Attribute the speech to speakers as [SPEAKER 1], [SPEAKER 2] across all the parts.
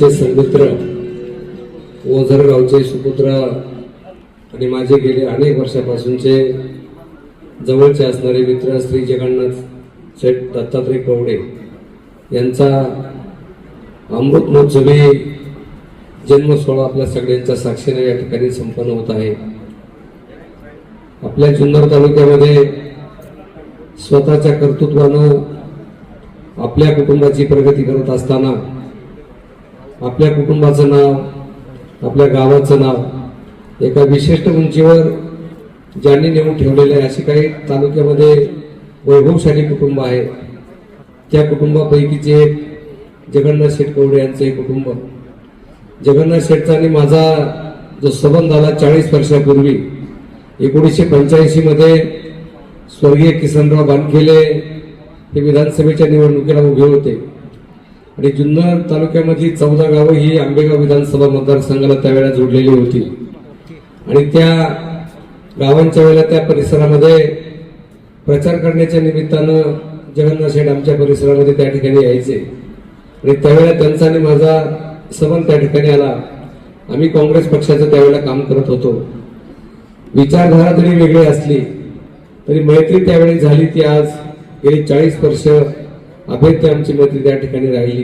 [SPEAKER 1] गावचे सन्मित्र ओझर गावचे सुपुत्र आणि माझे गेले अनेक वर्षापासूनचे जवळचे असणारे मित्र श्री जगन्नाथ शेठ दत्तात्रय कवडे यांचा अमृत महोत्सवी जन्मसोहळा आपल्या सगळ्यांच्या साक्षीने या ठिकाणी संपन्न होत आहे. आपल्या जुन्नर तालुक्यामध्ये स्वतःच्या कर्तृत्वानं आपल्या कुटुंबाची प्रगती करत असताना आपल्या कुटुंबाचं नाव आपल्या गावाचं नाव एका विशिष्ट उंचीवर ज्यांनी नेऊन ठेवलेले आहे असे काही तालुक्यामध्ये वैभवशाली कुटुंब आहे. त्या कुटुंबापैकीचे एक जगन्नाथ शेटकवडे यांचं हे कुटुंब. जगन्नाथ शेठचा आणि माझा जो संबंध आला चाळीस वर्षापूर्वी एकोणीसशे पंच्याऐंशीमध्ये स्वर्गीय किसनराव बानखेले हे विधानसभेच्या निवडणुकीला उभे होते. आणि जुन्नर तालुक्यामधली चौदा गावं ही आंबेगाव विधानसभा मतदारसंघाला त्यावेळेला जोडलेली होती. आणि त्या गावांच्या वेळेला त्या परिसरामध्ये प्रचार करण्याच्या निमित्तानं जगन्नाथ शेठ आमच्या परिसरामध्ये त्या ठिकाणी यायचे. आणि त्यावेळेला त्यांचा आणि माझा संबंध त्या ठिकाणी आला. आम्ही काँग्रेस पक्षाचं त्यावेळेला काम करत होतो. विचारधारा जरी वेगळी असली तरी मैत्री त्यावेळी झाली ती आज गेली चाळीस वर्ष अभेद्य आमची मैत्री त्या ठिकाणी राहिली.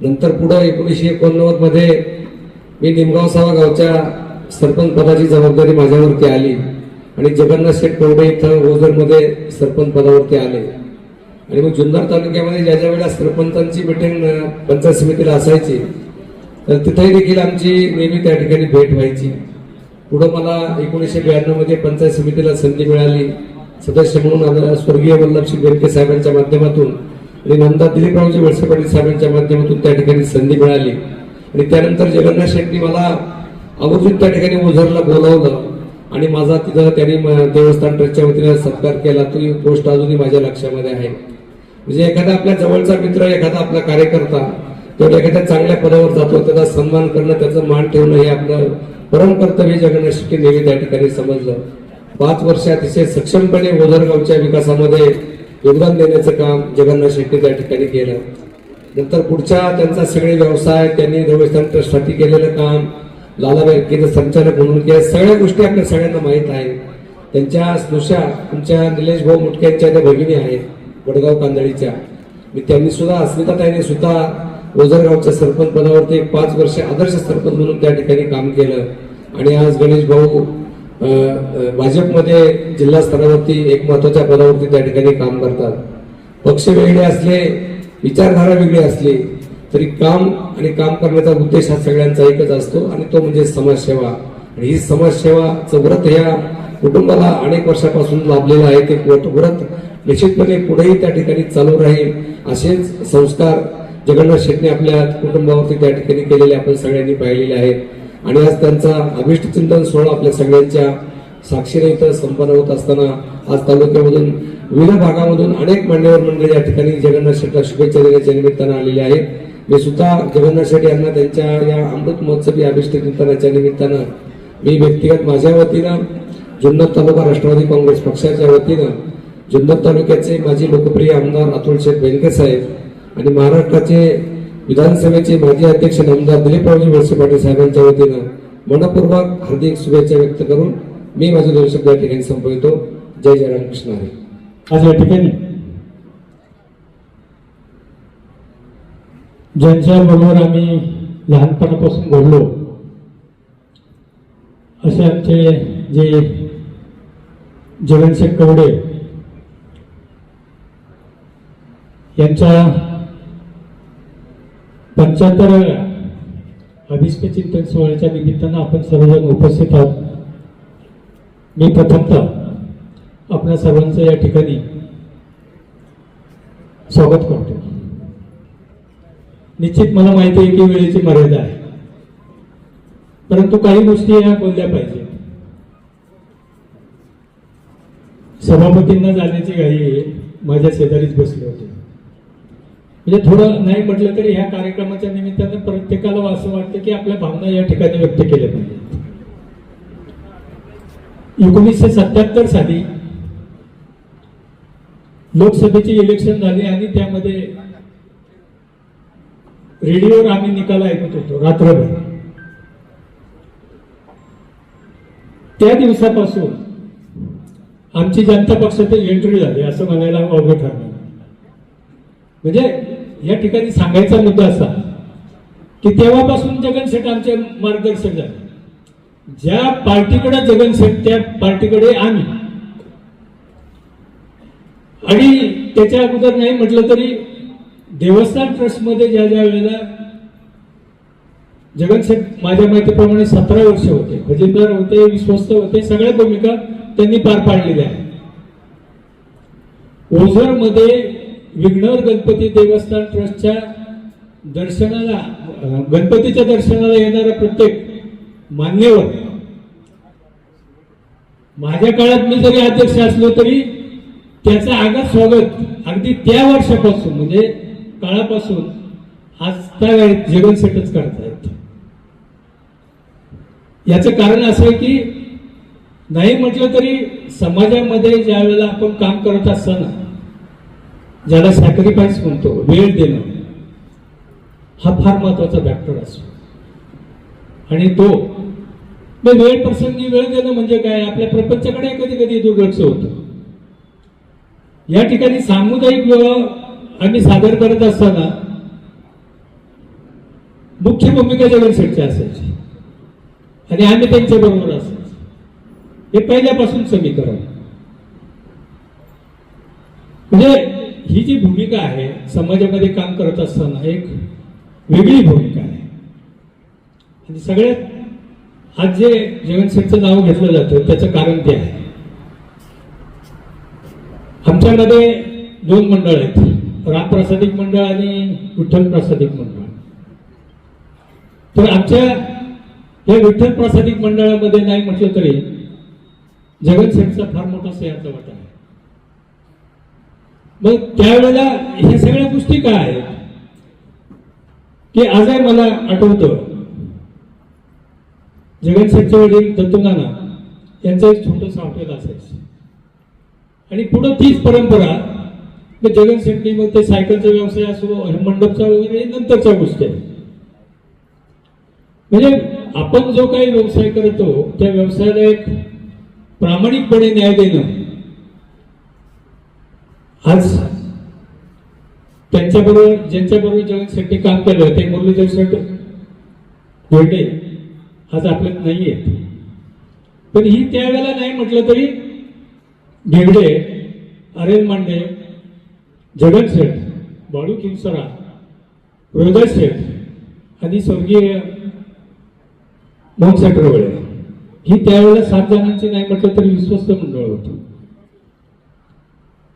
[SPEAKER 1] नंतर पुढं एकोणीसशे एकोणनव्वदमध्ये मी निमगाव सावा गावच्या सरपंच पदाची जबाबदारी माझ्यावरती आली आणि जगन्नाथ शेठ कोरडे इथं ओझरमध्ये सरपंच पदावरती आले. आणि मग जुन्नर तालुक्यामध्ये ज्या ज्या वेळेला सरपंचांची मिटिंग पंचायत समितीला असायची तर तिथेही देखील आमची नेहमी त्या ठिकाणी भेट व्हायची. पुढं मला एकोणीसशे ब्याण्णवमध्ये पंचायत समितीला संधी मिळाली. सदस्य म्हणून आम्हाला स्वर्गीय वल्लभसिंग बेनके साहेबांच्या माध्यमातून आणि नंदा दिलीपरावजी वळसे पाटील साहेबांच्या माध्यमातून त्या ठिकाणी संधी मिळाली. आणि त्यानंतर जगन्नाथ शेट्टी मला आवर्जून त्या ठिकाणी ओझरला बोलावलं. आणि माझा तिथं त्यांनी देवस्थान ट्रस्टच्या वतीने सत्कार केला. तो गोष्ट अजूनही माझ्या लक्षामध्ये आहे. म्हणजे एखादा आपल्या जवळचा मित्र एखादा आपला कार्यकर्ता तो एखाद्या चांगल्या पदावर जातो त्याचा सन्मान करणं त्याचं मान ठेवणं हे आपलं परम कर्तव्य जगन्नाथ शेट्टी नेहमी त्या ठिकाणी समजलं. पाच वर्ष अतिशय सक्षमपणे ओझरगावच्या विकासामध्ये योगदान देण्याचं काम जगन्नाथ शेट्टी त्या ठिकाणी केलं. नंतर पुढच्या त्यांचा सगळे व्यवसाय त्यांनी देवस्थान ट्रस्टसाठी केलेलं काम लाला बँकेचे संचालक म्हणून केलं. सगळ्या गोष्टी आपल्या सगळ्यांना माहीत आहे. त्यांच्या स्नुषा तुमच्या निलेश भाऊ मुटक्यांच्या त्या भगिनी आहेत वडगाव कांदळीच्या. मी त्यांनी सुद्धा अस्मिताताईने सुद्धा ओझरगावच्या सरपंच पदावरती एक पाच वर्ष आदर्श सरपंच म्हणून त्या ठिकाणी काम केलं. आणि आज गणेश भाऊ भाजपमध्ये जिल्हा स्तरावरती एक महत्त्वाच्या पदावरती त्या ठिकाणी काम करतात. पक्ष वेगळे असले विचारधारा वेगळी असली तरी काम आणि काम करण्याचा उद्देश हा सगळ्यांचा एकच असतो आणि तो म्हणजे समाजसेवा. आणि ही समाजसेवाचं व्रत ह्या कुटुंबाला अनेक वर्षापासून लाभलेलं आहे. ते व्रत व्रत निश्चितपणे पुढेही त्या ठिकाणी चालू राहील असेच संस्कार जगन्नाथ शेट्टी आपल्या कुटुंबावरती त्या ठिकाणी केलेले आपण सगळ्यांनी पाहिलेले आहेत. आणि आज त्यांचा अभिष्ट चिंतन सोहळा आपल्या सगळ्यांच्या साक्षीने इथं संपन्न होत असताना आज तालुक्यामधून विविध भागामधून अनेक मान्यवर मंडळी या ठिकाणी जगन्नाथ शेठला शुभेच्छा देण्याच्या निमित्तानं आलेले आहेत. मी सुद्धा जगन्नाथ शेट्टी यांना त्यांच्या या अमृत महोत्सवी अभिष्ट कीर्तनाच्या निमित्तानं मी व्यक्तिगत माझ्या वतीनं जुन्नर तालुका राष्ट्रवादी काँग्रेस पक्षाच्या वतीनं जुन्नर तालुक्याचे माजी लोकप्रिय आमदार अतुल शेठ बेनके साहेब आणि महाराष्ट्राचे विधानसभेचे माजी अध्यक्ष आमदार दिलीपरावजी वळसे पाटील साहेबांच्या वतीनं मनपूर्वक हार्दिक शुभेच्छा व्यक्त करून मी माझे दोन शब्द या ठिकाणी संपवितो. जय जय रामकृष्ण हरे.
[SPEAKER 2] आज या ठिकाणी ज्यांच्या बरोबर आम्ही लहानपणापासून घडलो असे आमचे जे जगनशेठ कवडे यांच्या पंच्याहत्तराव्या अभिष्ट चिंतन सोहळ्याच्या निमित्तानं आपण सर्वजण उपस्थित आहोत. मी प्रथमतः आपल्या सर्वांचं या ठिकाणी स्वागत करतो. निश्चित मला माहिती आहे की वेळेची मर्यादा आहे. परंतु काही गोष्टी या बोलल्या पाहिजे. सभापतींना जाण्याची घाई आहे. माझ्या शेजारीच बसले होते. म्हणजे थोडं नाही म्हटलं तरी ह्या कार्यक्रमाच्या निमित्तानं प्रत्येकाला असं वाटतं की आपल्या भावना या ठिकाणी व्यक्त केल्या पाहिजेत. एकोणीसशे सत्याहत्तर साली लोकसभेची इलेक्शन झाली आणि त्यामध्ये रेडिओवर आम्ही निकाल ऐकत होतो रात्रभर. त्या दिवसापासून आमची जनता पक्षातील एंट्री झाली असं म्हणायला अवघड ठरणार म्हणजे या ठिकाणी सांगायचा मुद्दा असा की तेव्हापासून जगन शेठ आमचे मार्गदर्शक झाले. ज्या पार्टीकडे जगन शेठ त्या पार्टीकडे आम्ही. आणि त्याच्या अगोदर नाही म्हटलं तरी देवस्थान ट्रस्टमध्ये ज्या ज्या वेळेला जगन शेठ माझ्या माहितीप्रमाणे सतरा वर्ष होते खजिनदार होते विश्वस्त होते सगळ्या भूमिका त्यांनी पार पाडलेल्या आहेत. ओझरमध्ये विघ्नर गणपती देवस्थान ट्रस्टच्या दर्शनाला गणपतीच्या दर्शनाला येणारा प्रत्येक मान्यवर. माझ्या काळात मी जरी अध्यक्ष असलो तरी त्याचं आगात स्वागत अगदी त्या वर्षापासून म्हणजे काळापासून आज त्या जगन सेटच करतायत. याचं कारण असं आहे की नाही म्हटलं तरी समाजामध्ये ज्या वेळेला आपण काम करत असताना ज्याला सॅक्रिफाईस म्हणतो वेळ देणं हा फार महत्त्वाचा फॅक्टर असतो. आणि तो मग वेळ प्रसंगी वेळ देणं म्हणजे काय? आपल्या प्रपंचाकडे कधी कधी दुर्लक्ष होतं. या ठिकाणी सामुदायिक विवाह आम्ही सादर करत असताना मुख्य भूमिका जगन असायची. आणि आम्ही त्यांच्या बरोबर असायचो. हे पहिल्यापासून समीकरण. म्हणजे ही जी भूमिका आहे समाजामध्ये काम करत असताना एक वेगळी भूमिका आहे. आणि सगळ्यात आज जे जगनसेठचं नाव घेतलं जातं त्याचं कारण ते आहे. आमच्यामध्ये दोन मंडळ आहेत रामप्रासादिक मंडळ आणि विठ्ठल प्रासादिक मंडळ. तर आमच्या या विठ्ठल प्रासादिक मंडळामध्ये नाही म्हटलं तरी जगनसेठचा फार मोठा सह्याचा वाटा आहे. मग त्यावेळेला ह्या सगळ्या गोष्टी काय आहेत? की आजही मला आठवतं. जगन शेठचे वडील दत्तुनाना यांचं एक छोटंसं हॉटेल असायचं. आणि पुढं तीच परंपरा मग जगन शेट्टी मग ते सायकलचा व्यवसाय असो मंडपचा वगैरे नंतरच्या गोष्टी आहेत. म्हणजे आपण जो काही व्यवसाय करतो त्या व्यवसायाला एक प्रामाणिकपणे न्याय देणं आज त्यांच्याबरोबर ज्यांच्याबरोबर जगन शेट्टी काम केलं ते मुरली शेट गोल्डे आज आपल्यात नाही आहेत पण ही त्यावेळेला नाही म्हटलं तरी भेगडे अरेल मांडे जगन शेठ बाळू किमसरा हृदय शेठ आणि स्वर्गीय मोहन सेटरवळे ही त्यावेळेला सात जणांची नाही म्हटलं तरी विश्वस्त मंडळ होतं.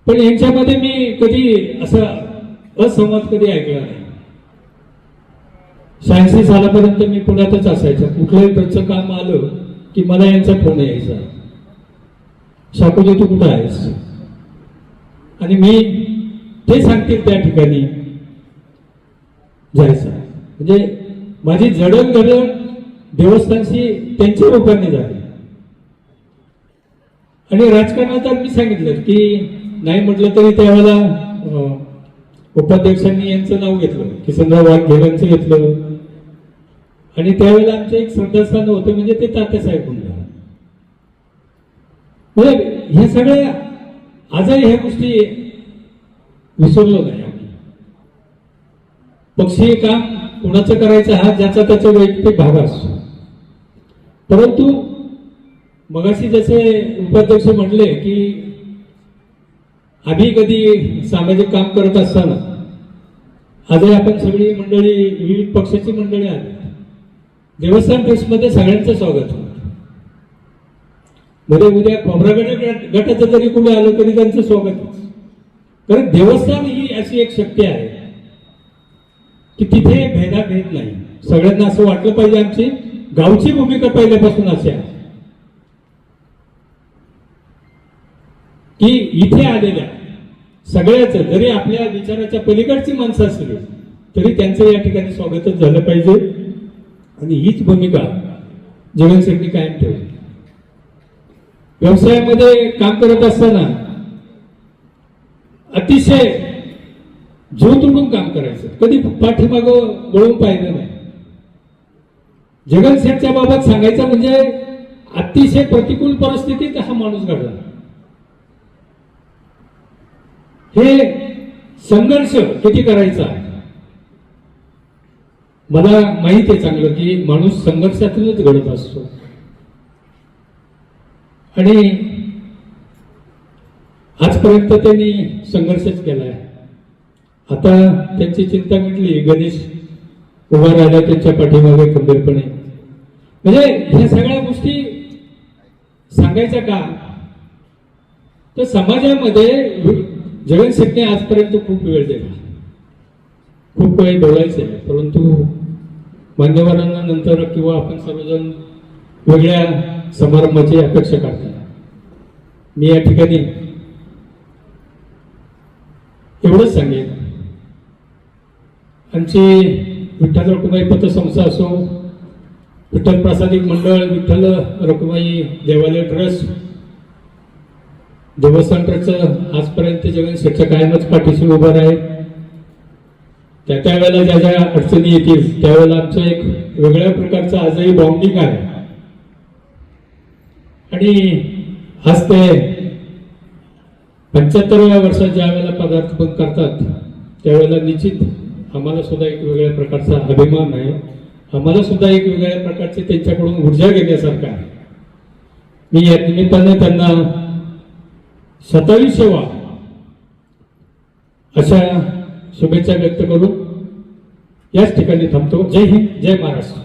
[SPEAKER 2] पण यांच्यामध्ये मी कधी असा असंवाद कधी ऐकला नाही. शहाऐंशी सालापर्यंत मी पुण्यातच असायचं. कुठलंही त्यांचं काम आलं की मला यांचा फोन यायचा. शाकुजी तू कुठं आहेस? आणि मी ते सांगतील त्या ठिकाणी जायचं. म्हणजे माझी जडणघडण देवस्थानशी त्यांच्या रूपाने झाली. आणि राजकारणात मी सांगितलं की नाही म्हटलं तरी त्यावेळेला अं, उपाध्यक्षांनी यांचं नाव घेतलं किसनराव वाघेरांचं घेतलं. आणि त्यावेळेला आमचं एक श्रद्धास्थान होतं म्हणजे ते तात्यासाहेब गुंडा म्हणजे हे सगळ्या आजही ह्या गोष्टी विसरलो नाही आम्ही. पक्षीय काम कुणाचं करायचं हा ज्याचा त्याचा वैयक्तिक भाग असतो. परंतु मगाशी जसे उपाध्यक्ष म्हणले की आम्ही कधी सामाजिक काम करत असताना आजही आपण सगळी मंडळी विविध पक्षाची मंडळी आली देवस्थान ट्रस्टमध्ये सगळ्यांचं स्वागत होतं. मध्ये उद्या खोबरागड गट- गटाचं जरी कुणी आलं तरी त्यांचं स्वागतच. कारण देवस्थान ही अशी एक शक्ती आहे की तिथे भेदाभेद नाही. सगळ्यांना असं वाटलं पाहिजे आमची. गावची भूमिका पहिल्यापासून अशी आहे. की इथे आलेल्या सगळ्याच जरी आपल्या विचाराच्या पलीकडची माणसं असली तरी त्यांचं या ठिकाणी स्वागतच झालं पाहिजे. आणि हीच भूमिका जगन कायम ठेवली. व्यवसायामध्ये काम करत असताना अतिशय जीव तोडून काम करायचं. कधी पाठीमाग वळून पाहिलं नाही. जगनशेठच्या बाबत सांगायचं म्हणजे अतिशय प्रतिकूल परिस्थितीत हा माणूस घडला. हे संघर्ष किती करायचा मला माहिती आहे चांगलं की माणूस संघर्षातूनच घडत असतो. आणि आजपर्यंत त्यांनी संघर्षच केलाय आता त्यांची चिंता मिटली गणेश उभा राहिला त्यांच्या पाठीमागे खंबीरपणे. म्हणजे ह्या सगळ्या गोष्टी सांगायच्या का? तर समाजामध्ये जगन शेटने आजपर्यंत खूप वेळ दिला. खूप काही बोलायचं आहे परंतु मान्यवरांना नंतर किंवा आपण सर्वजण वेगळ्या समारंभाची अपेक्षा करतात. मी या ठिकाणी एवढंच सांगेन. आमची विठ्ठल रखुमाई पतसंस्था असो विठ्ठल प्रासादिक मंडळ विठ्ठल रखुमाई देवालय ट्रस्ट देवस्थान ट्रस्टचं आजपर्यंत जगन शेठच्या कायमच पाठीशी उभं आहे त्या त्यावेळेला ज्या ज्या अडचणी येतील त्यावेळेला आमचं एक वेगळ्या प्रकारचं आजही बॉम्बिंग आहे. आणि आज ते पंच्याहत्तरव्या वर्षात ज्या वेळेला पदार्पण करतात त्यावेळेला निश्चित आम्हाला सुद्धा एक वेगळ्या प्रकारचा अभिमान आहे. आम्हाला सुद्धा एक वेगळ्या प्रकारची त्यांच्याकडून ऊर्जा घेण्यासारखं आहे. मी या निमित्ताने त्यांना सतावी सेवा अशा शुभेच्छा व्यक्त करून याच ठिकाणी थांबतो. जय हिंद जय महाराष्ट्र.